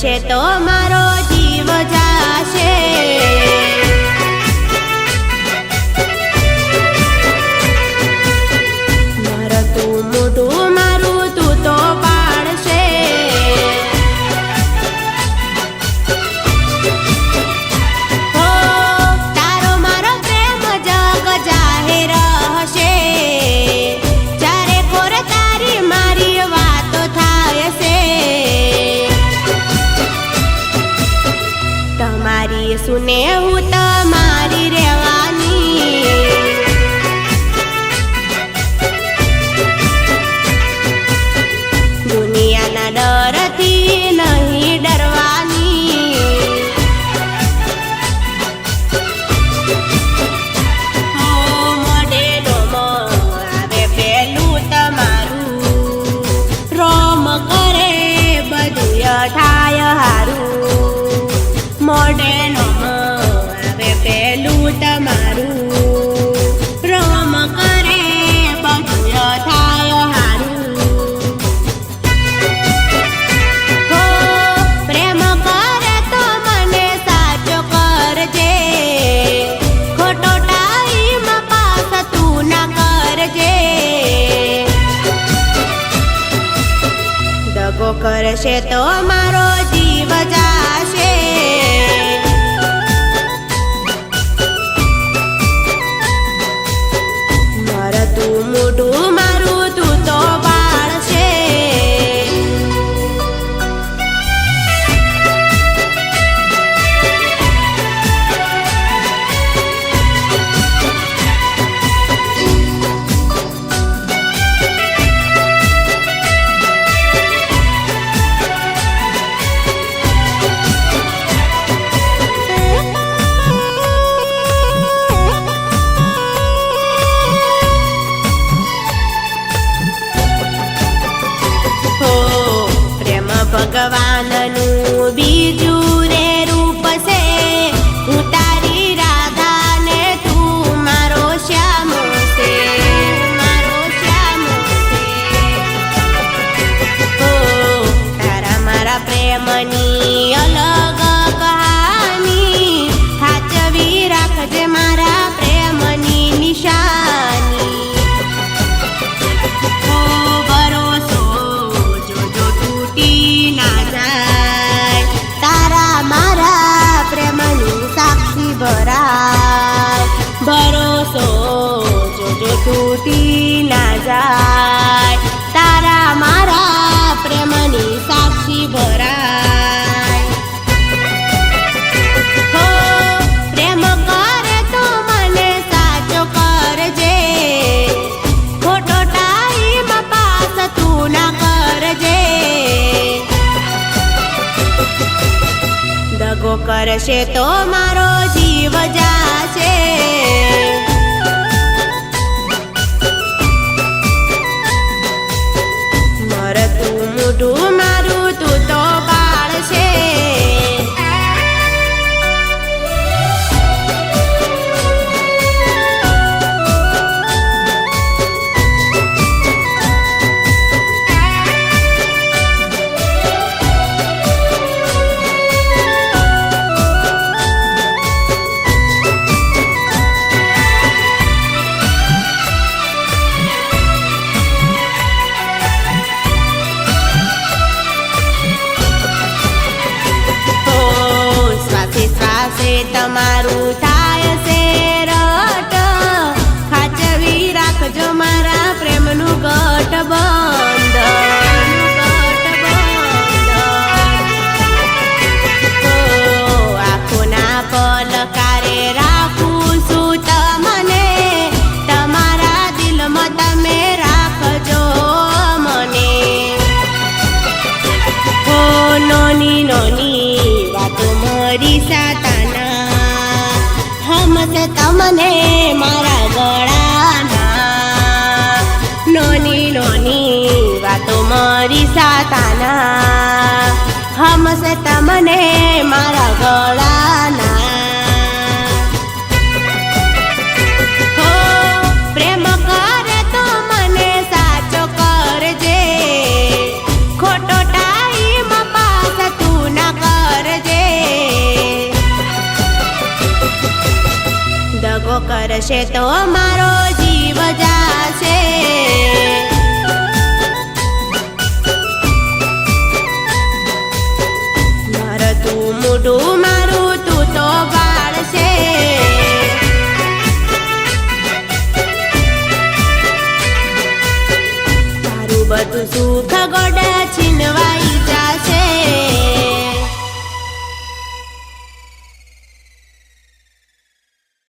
છે તો મારા सुने उतर કરશે તો મારો મરશે તો મારો જીવ જાશે. તમારું થશે તમને મારા ગળાના નોની નોની વાતો મારી સાતાના. હમશે તમને મારા કરશે તો મારો જીવ જાશે. મારું તું મોઢું મારું તું તો બાળશે તારું બધું સુખ ગોડા છે